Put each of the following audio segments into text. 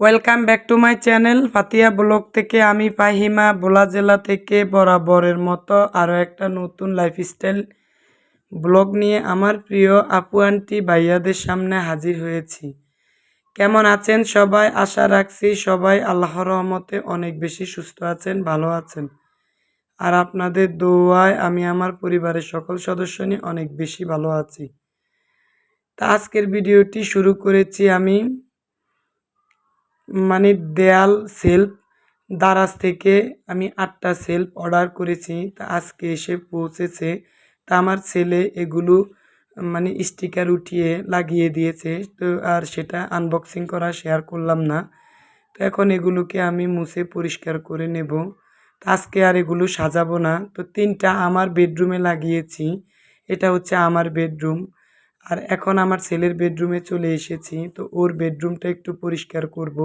Welcome back to my channel Fatiya blog থেকে আমি পাহিমা বোলা জেলা থেকে বরাবরের মতো আরও একটা নতুন লাইফস্টাইল ব্লগ নিয়ে আমার প্রিয় আপু, আন্টি, ভাইয়াদের সামনে হাজির হয়েছি। কেমন আছেন সবাই? আশা রাখছি সবাই আল্লাহর রহমতে অনেক বেশি সুস্থ আছেন, ভালো আছেন। আর আপনাদের দোয়ায় আমি আমার পরিবারের সকল সদস্য নিয়ে অনেক বেশি ভালো আছি। তা আজকের ভিডিওটি শুরু করেছি আমি মানে দেয়াল সেলফ, দারাজ থেকে আমি আটটা সেলফ অর্ডার করেছি। তা আজকে এসে পৌঁছেছে। তা আমার ছেলে এগুলো মানে স্টিকার উঠিয়ে লাগিয়ে দিয়েছে। তো আর সেটা আনবক্সিং করা শেয়ার করলাম না। তো এখন এগুলোকে আমি মুছে পরিষ্কার করে নেব। আজকে আর এগুলো সাজাবো না। তো তিনটা আমার বেডরুমে লাগিয়েছি। এটা হচ্ছে আমার বেডরুম আর এখন আমার ছেলের বেডরুমে চলে এসেছি। তো ওর বেডরুমটা একটু পরিষ্কার করব।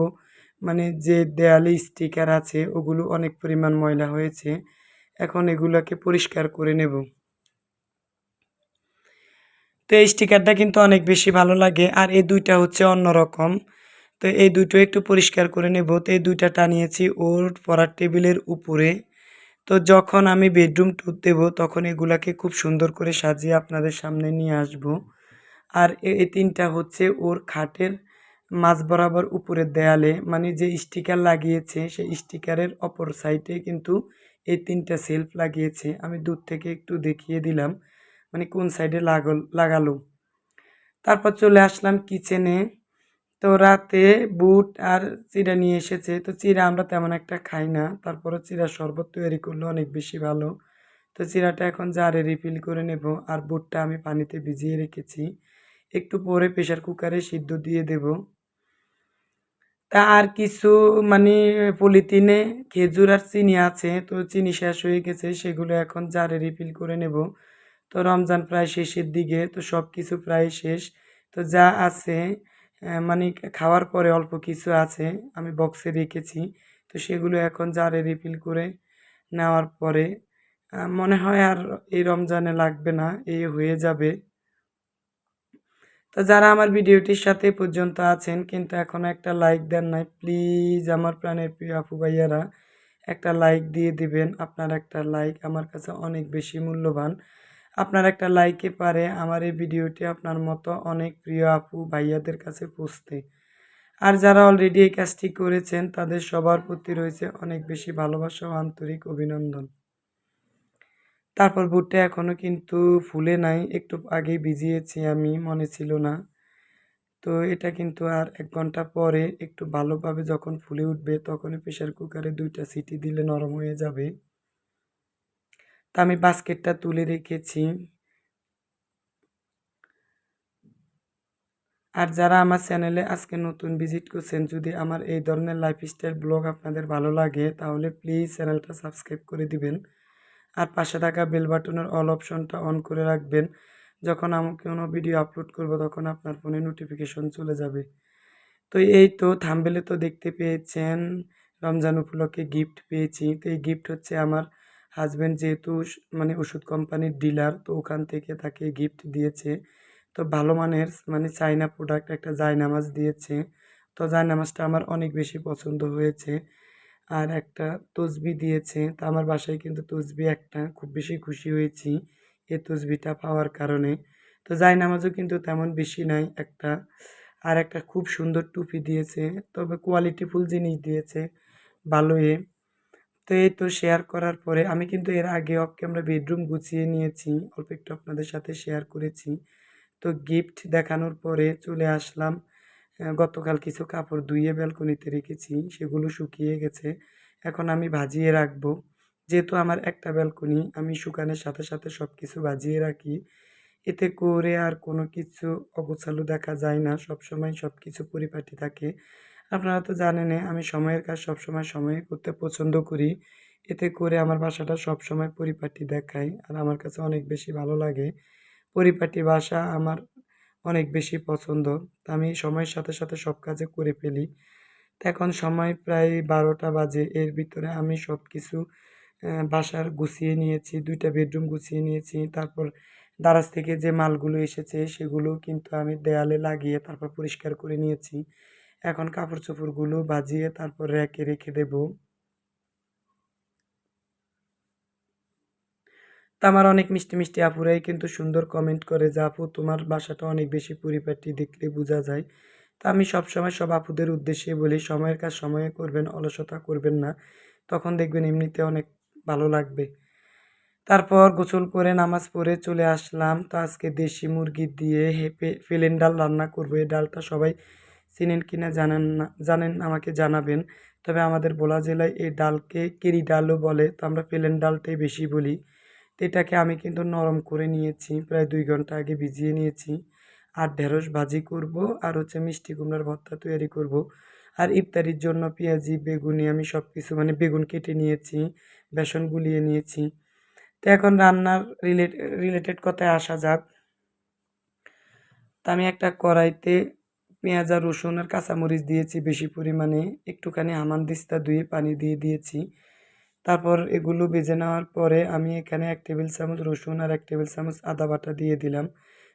মানে যে দেয়ালে স্টিকার আছে, ওগুলো অনেক পরিমাণ ময়লা হয়েছে। এখন এগুলোকে পরিষ্কার করে নেব। তো এই স্টিকারটা কিন্তু অনেক বেশি ভালো লাগে। আর এই দুইটা হচ্ছে অন্যরকম তো এই দুটো একটু পরিষ্কার করে নেব। তো এই দুইটা টানিয়েছি ওর পড়ার টেবিলের উপরে। তো যখন আমি বেডরুম টুর দেবো, তখন এগুলাকে খুব সুন্দর করে সাজিয়ে আপনাদের সামনে নিয়ে আসব। আর এই তিনটা হচ্ছে ওর খাটের মাঝ বরাবর উপরের দেয়ালে মানে যে স্টিকার লাগিয়েছে, সেই স্টিকারের অপর সাইডে কিন্তু এই তিনটা সেলফ লাগিয়েছে। আমি দূর থেকে একটু দেখিয়ে দিলাম মানে কোন সাইডে লাগল, লাগালো। তারপর চলে আসলাম কিচেনে তো রাতে বুট আর চিরা নিয়ে এসেছে। তো চিরা আমরা তেমন একটা খাই না। তারপরে চিরা শরবত তৈরি করলে অনেক বেশি ভালো। তো চিরাটা এখন জারে রিফিল করে নেব আর বুটটা আমি পানিতে ভিজিয়ে রেখেছি। একটু পরে প্রেশার কুকারে সিদ্ধ দিয়ে দেব। তা আর কিছু মানে পলিথিনে খেজুর আর চিনি আছে, তো চিনি শেষ হয়ে গেছে, সেগুলো এখন জারে রিফিল করে নেব। তো রমজান প্রায় শেষের দিকে, তো সব কিছু প্রায় শেষ। তো যা আছে মানে খাওয়ার পরে অল্প কিছু আছে, আমি বক্সে রেখেছি। তো সেগুলো এখন জারে রিফিল করে নেওয়ার পরে মনে হয় আর এই রমজানে লাগবে না, এই হয়ে যাবে। তো যারা আমার ভিডিওটির সাথে পর্যন্ত আছেন, কিন্তু এখনও একটা লাইক দেন নাই প্লিজ আমার প্রাণের প্রিয় আপু ভাইয়ারা, একটা লাইক দিয়ে দিবেন। আপনার একটা লাইক আমার কাছে অনেক বেশি মূল্যবান। আপনার একটা লাইকে পারে আমার এই ভিডিওটি আপনার মতো অনেক প্রিয় আপু ভাইয়াদের কাছে পৌঁছতে। আর যারা অলরেডি এই কাজটি করেছেন, তাদের সবার প্রতি রয়েছে অনেক বেশি ভালোবাসা ও আন্তরিক অভিনন্দন। তারপর ভুট্টা এখনও কিন্তু ফুলে নাই, একটু আগেই ভিজিয়েছি আমি, মনে ছিল না। তো এটা কিন্তু আর এক ঘণ্টা পরে একটু ভালোভাবে যখন ফুলে উঠবে তখনই প্রেশার কুকারে দুইটা সিটি দিলে নরম হয়ে যাবে। তা আমি বাস্কেটটা তুলে রেখেছি। আর যারা আমার চ্যানেলে আজকে নতুন ভিজিট করছেন, যদি আমার এই ধরনের লাইফস্টাইল ব্লগ আপনাদের ভালো লাগে, তাহলে প্লিজ চ্যানেলটা সাবস্ক্রাইব করে দিবেন। আর পাশে থাকা বেল বাটনের অল অপশনটা অন করে রাখবেন। যখন আমি কোনো ভিডিও আপলোড করব, তখন আপনার ফোনে নোটিফিকেশন চলে যাবে। তো এই তো থামবেলে তো দেখতে পেয়েছেন, রমজান উপলক্ষে গিফট পেয়েছি। তো এই গিফট হচ্ছে আমার হাজব্যান্ড যেহেতু মানে ওষুধ কোম্পানির ডিলার তো ওখান থেকে তাকে গিফট দিয়েছে। তো ভালো মানের মানে চাইনা প্রোডাক্ট একটা জায়নামাজ দিয়েছে। তো জায়নামাজটা আমার অনেক বেশি পছন্দ হয়েছে। আর একটা তসবি দিয়েছে। তা আমার বাসায় কিন্তু তসবি একটা। খুব বেশি খুশি হয়েছি এ তসবিটা পাওয়ার কারণে। তো যাই নামাজও কিন্তু তেমন বেশি নাই একটা। আর একটা খুব সুন্দর টুপি দিয়েছে। তবে কোয়ালিটিফুল জিনিস দিয়েছে। ভালোই। তো এই তো শেয়ার করার পরে আমি কিন্তু এর আগে অফ ক্যামেরা বেডরুম গুছিয়ে নিয়েছি। অল্প একটু আপনাদের সাথে শেয়ার করেছি। তো গিফট দেখানোর পরে চলে আসলাম। গতকাল কিছু কাপড় ধুয়ে ব্যালকনিতে রেখেছি, সেগুলো শুকিয়ে গেছে। এখন আমি ভাজিয়ে রাখব। যেহেতু আমার একটা ব্যালকনি, আমি শুকানোর সাথে সাথে সব কিছু ভাজিয়ে রাখি। এতে করে আর কোনো কিছু অগোছালো দেখা যায় না। সব সময় সব কিছু পরিপাটি থাকে। আপনারা তো জানেন, আমি সময়ের কাজ সব সময় সময়ে করতে পছন্দ করি। এতে করে আমার বাসাটা সব সময় পরিপাটি দেখায় আর আমার কাছে অনেক বেশি ভালো লাগে। পরিপাটি বাসা আমার অনেক বেশি পছন্দ। আমি সময়ের সাথে সাথে সব কাজে করে ফেলি। এখন সময় প্রায় বারোটা বাজে। এর ভিতরে আমি সব কিছু বাসার গুছিয়ে নিয়েছি, দুইটা বেডরুম গুছিয়ে নিয়েছি। তারপর দারাজ থেকে যে মালগুলো এসেছে সেগুলো কিন্তু আমি দেয়ালে লাগিয়ে তারপর পরিষ্কার করে নিয়েছি। এখন কাপড় চোপড়গুলো বাজিয়ে তারপর র্যাকে রেখে দেব। তা আমার অনেক মিষ্টি মিষ্টি আপুরাই কিন্তু সুন্দর কমেন্ট করে যে, আপু, তোমার বাসাটা অনেক বেশি পরিপাটি, দেখলে বোঝা যায়। তা আমি সবসময় সব আপুদের উদ্দেশ্যে বলি, সময়ের কাজ সময়ে করবেন, অলসতা করবেন না। তখন দেখবেন এমনিতে অনেক ভালো লাগবে। তারপর গোসল করে নামাজ পড়ে চলে আসলাম। তো আজকে দেশি মুরগি দিয়ে হেপে ফেলেন ডাল রান্না করব। এই ডালটা সবাই চিনেন কিনা জানেন না, জানেন, আমাকে জানাবেন। তবে আমাদের বোলা জেলায় এই ডালকে কেরি ডালও বলে। তো আমরা ফেলেন ডালটাই বেশি বলি। এটাকে আমি কিন্তু নরম করে নিয়েছি, প্রায় দুই ঘণ্টা আগে ভিজিয়ে নিয়েছি। আর ঢেঁড়স ভাজি করব আর হচ্ছে মিষ্টি কুমড়ার ভর্তা তৈরি করব। আর ইফতারির জন্য পেঁয়াজি, বেগুনি আমি সব কিছু মানে বেগুন কেটে নিয়েছি, বেসন গুলিয়ে নিয়েছি। তো এখন রান্নার রিলেট রিলেটেড কথায় আসা যাক। তা আমি একটা কড়াইতে পেঁয়াজ আর রসুন আর কাঁচামরিচ দিয়েছি বেশি পরিমাণে, একটুখানি হামানদিস্তা ধুয়ে পানি দিয়ে দিয়েছি। তারপর এগুলো ভেজে নেওয়ার পরে আমি এখানে এক টেবিল চামচ রসুন আর এক টেবিল চামচ আদা বাটা দিয়ে দিলাম।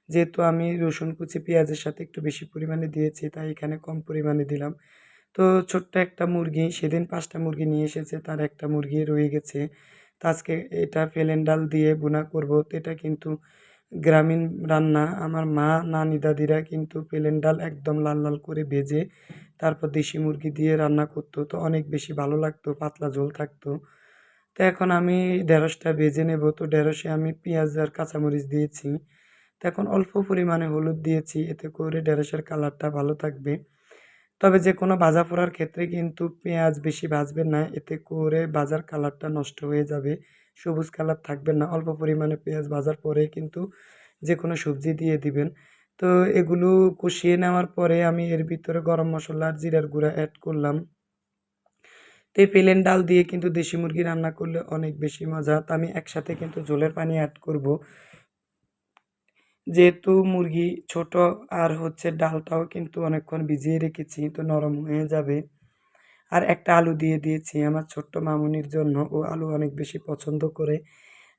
যেহেতু আমি রসুন, কুচি, পেঁয়াজের সাথে একটু বেশি পরিমাণে দিয়েছি, তাই এখানে কম পরিমাণে দিলাম। তো ছোট্ট একটা মুরগি, সেদিন পাঁচটা মুরগি নিয়ে এসেছে, তার একটা মুরগি রয়ে গেছে। তো আজকে এটা ফেলেন ডাল দিয়ে বোনা করব। তো এটা কিন্তু গ্রামীণ রান্না। আমার মা, নানি, দাদিরা কিন্তু পেলেন ডাল একদম লাল লাল করে ভেজে তারপর দেশি মুরগি দিয়ে রান্না করতো। তো অনেক বেশি ভালো লাগতো, পাতলা ঝোল থাকতো। তো এখন আমি ঢেঁড়সটা ভেজে নেব। তো ঢেঁড়সে আমি পেঁয়াজ আর কাঁচামরিচ দিয়েছি। তো এখন অল্প পরিমাণে হলুদ দিয়েছি। এতে করে ঢেঁড়সের কালারটা ভালো থাকবে। তবে যে কোনো ভাজা পোড়ার ক্ষেত্রে কিন্তু পেঁয়াজ বেশি ভাজবেন না। এতে করে ভাজার কালারটা নষ্ট হয়ে যাবে। সবুজ কালার থাকবে না। অল্প পরিমাণে পেঁয়াজ ভাজার পরে কিন্তু যে কোনো সবজি দিয়ে দিবেন। তো এগুলো কষিয়ে নেওয়ার পরে আমি এর ভিতরে গরম মশলা আর জিরার গুঁড়া অ্যাড করলাম। এই প্লেন ডাল দিয়ে কিন্তু দেশি মুরগি রান্না করলে অনেক বেশি মজা। তো আমি একসাথে কিন্তু ঝোলের পানি অ্যাড করব। যেহেতু মুরগি ছোট আর হচ্ছে ডালটাও কিন্তু অনেকক্ষণ ভিজিয়ে রেখেছি, তো নরম হয়ে যাবে। আর একটা আলু দিয়ে দিয়েছি আমার ছোট্ট মামুনির জন্য। ও আলু অনেক বেশি পছন্দ করে।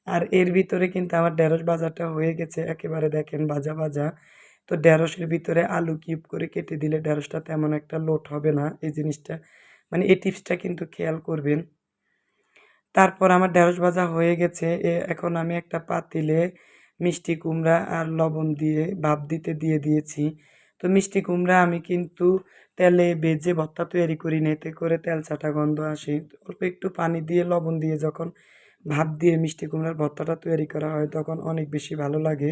আর এর ভিতরে কিন্তু আমার ঢেঁড়স ভাজাটা হয়ে গেছে, একেবারে দেখেন ভাজা ভাজা। তো ঢেঁড়সের ভিতরে আলু কিউব করে কেটে দিলে ঢেঁড়সটা তেমন একটা লোট হবে না। এই জিনিসটা মানে এই টিপসটা কিন্তু খেয়াল করবেন। তারপর আমার ঢেঁড়স ভাজা হয়ে গেছে। এখন আমি একটা পাতিলে মিষ্টি কুমড়া আর লবণ দিয়ে ভাপ দিতে দিয়ে দিয়েছি। তো মিষ্টি কুমড়া আমি কিন্তু তেলে ভেজে ভর্তা তৈরি করি না, এতে করে তেল ছাটা গন্ধ আসে। অল্প একটু পানি দিয়ে লবণ দিয়ে যখন ভাপ দিয়ে মিষ্টি কুমড়ার ভর্তাটা তৈরি করা হয়, তখন অনেক বেশি ভালো লাগে।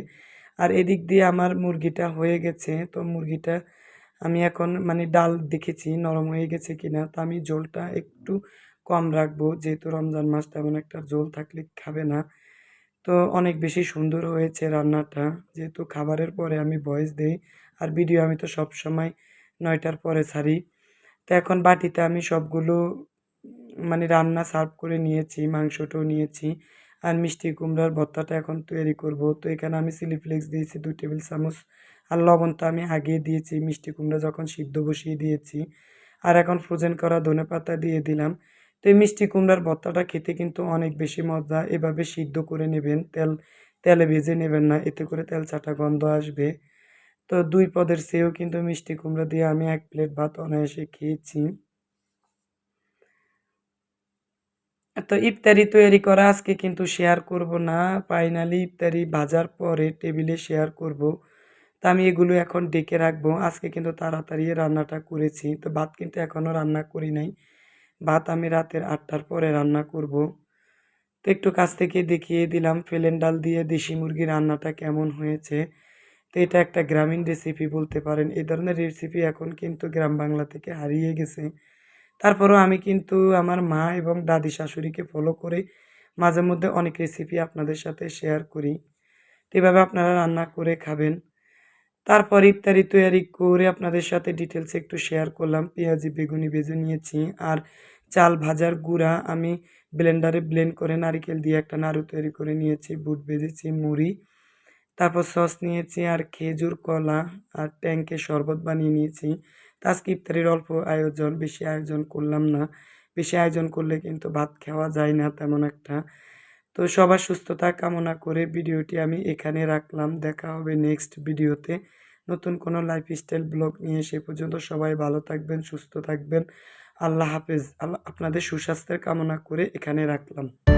আর এদিক দিয়ে আমার মুরগিটা হয়ে গেছে। তো মুরগিটা আমি এখন মানে ডাল দেখেছি, নরম হয়ে গেছে কিনা, তো আমি ঝোলটা একটু কম রাখব। যেহেতু রমজান মাস, তেমন একটা ঝোল থাকলে খাবে না। তো অনেক বেশি সুন্দর হয়েছে রান্নাটা। যেহেতু খাবারের পরে আমি ভয়েস দিই, আর ভিডিও আমি তো সব সময় নয়টার পরে ছাড়ি। তো এখন বাটিতে আমি সবগুলো মানে রান্না সার্ভ করে নিয়েছি, মাংসটাও নিয়েছি। আর মিষ্টি কুমড়ার ভর্তাটা এখন তৈরি করব। তো এখানে আমি চিলি ফ্লেক্স দিয়েছি, দুই টেবিল চামচ। আর লবণ তো আমি আগিয়ে দিয়েছি, মিষ্টি কুমড়া যখন সিদ্ধ বসিয়ে দিয়েছি। আর এখন ফ্রোজেন করা ধনে পাতা দিয়ে দিলাম। তো এই মিষ্টি কুমড়ার ভর্তাটা খেতে কিন্তু অনেক বেশি মজা। এভাবে সিদ্ধ করে নেবেন, তেল, তেলে ভেজে নেবেন না, এতে করে তেল চাটা গন্ধ আসবে। তো দুই পদের চেয়েও কিন্তু মিষ্টি কুমড়া দিয়ে আমি এক প্লেট ভাত অনায়াসে খেয়েছি। তো ইফতারি তৈরি করা আজকে কিন্তু শেয়ার করব না। ফাইনালি ইফতারি ভাজার পরে টেবিলে শেয়ার করব। তো আমি এগুলো এখন ডেকে রাখব। আজকে কিন্তু তাড়াতাড়ি রান্নাটা করেছি। তো ভাত কিন্তু এখনও রান্না করি নাই। ভাত আমি রাতের আটটার পরে রান্না করব। তো একটু কাছ থেকে দেখিয়ে দিলাম। ফেলেন ডাল দিয়ে দেশি মুরগি রান্নাটা কেমন হয়েছে। তো এটা একটা গ্রামীণ রেসিপি বলতে পারেন। এই ধরনের রেসিপি এখন কিন্তু গ্রাম বাংলা থেকে হারিয়ে গেছে। তারপরেও আমি কিন্তু আমার মা এবং দাদি শাশুড়িকে ফলো করে মাঝে মধ্যে অনেক রেসিপি আপনাদের সাথে শেয়ার করি। এভাবে আপনারা রান্না করে খাবেন। তারপর ইফতারি তৈরি করে আপনাদের সাথে ডিটেলস একটু শেয়ার করলাম। পেঁয়াজি, বেগুনি ভেজে নিয়েছি আর চাল ভাজার গুঁড়া আমি ব্লেন্ডারে ব্লেন্ড করে নারিকেল দিয়ে একটা নাড়ু তৈরি করে নিয়েছি। বুট ভেজেছি মুড়ি তারপর সস নিয়েছি আর খেজুর, কলা আর ট্যাঙ্কে শরবত বানিয়ে নিয়েছি। তো আজকে ইফতারির অল্প আয়োজন, বেশি আয়োজন করলাম না। বেশি আয়োজন করলে কিন্তু ভাত খাওয়া যায় না তেমন একটা। তো সবার সুস্থতা কামনা করে ভিডিওটি আমি এখানে রাখলাম। দেখা হবে নেক্সট ভিডিওতে। নতুন কোনো লাইফস্টাইল ব্লগ নিয়ে সে পর্যন্ত সবাই ভালো থাকবেন, সুস্থ থাকবেন। আল্লাহ হাফেজ। আল্লাহ আপনাদের সুস্বাস্থ্যের কামনা করে এখানে রাখলাম।